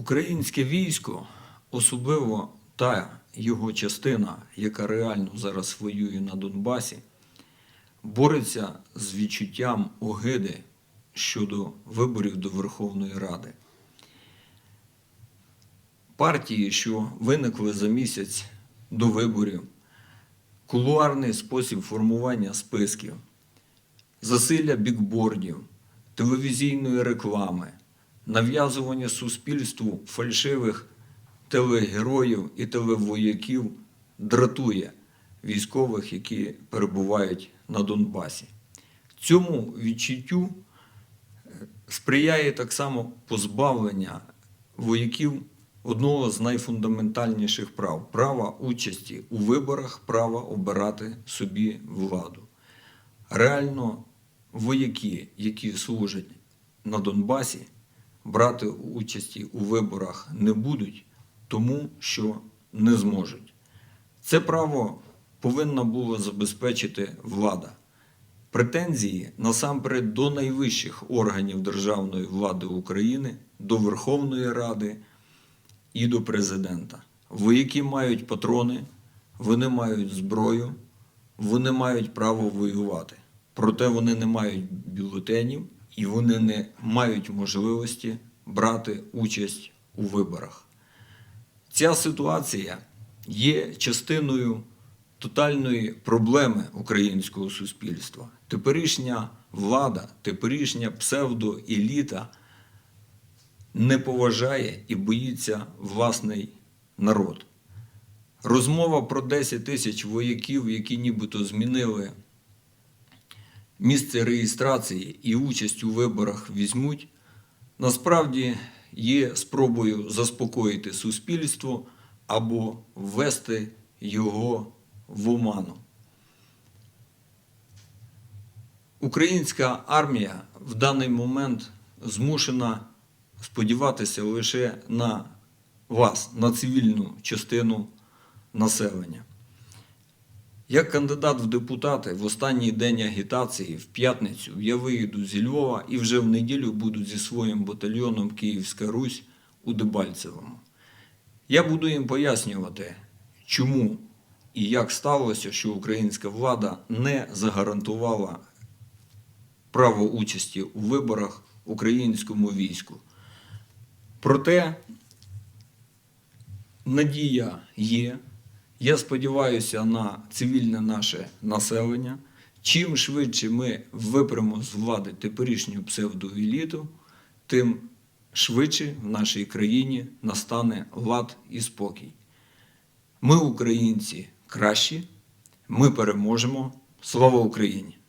Українське військо, особливо та його частина, яка реально зараз воює на Донбасі, бореться з відчуттям огиди щодо виборів до Верховної Ради. Партії, що виникли за місяць до виборів, кулуарний спосіб формування списків, засилля бікбордів, телевізійної реклами, нав'язування суспільству фальшивих телегероїв і телевояків дратує військових, які перебувають на Донбасі. Цьому відчуттю е, сприяє так само позбавлення вояків одного з найфундаментальніших прав права участі у виборах, права обирати собі владу. Реально, вояки, які служать на Донбасі, брати участі у виборах не будуть, тому що не зможуть. Це право повинна була забезпечити влада. Претензії насамперед до найвищих органів державної влади України, до Верховної Ради і до президента. Вояки мають патрони, вони мають зброю, вони мають право воювати. Проте вони не мають бюлетенів і вони не мають можливості брати участь у виборах. Ця ситуація є частиною тотальної проблеми українського суспільства. Теперішня влада, теперішня псевдоеліта не поважає і боїться власний народ. Розмова про 10 тисяч вояків, які нібито змінили місце реєстрації і участь у виборах візьмуть, насправді є спробою заспокоїти суспільство або ввести його в оману. Українська армія в даний момент змушена сподіватися лише на вас, на цивільну частину населення. Як кандидат в депутати в останній день агітації в п'ятницю я виїду зі Львова і вже в неділю буду зі своїм батальйоном Київська Русь у Дебальцевому. Я буду їм пояснювати, чому і як сталося, що українська влада не загарантувала право участі у виборах українському війську. Проте надія є. Я сподіваюся на цивільне наше населення. Чим швидше ми випремо з влади теперішню псевдоеліту, тим швидше в нашій країні настане лад і спокій. Ми, українці, кращі, ми переможемо. Слава Україні!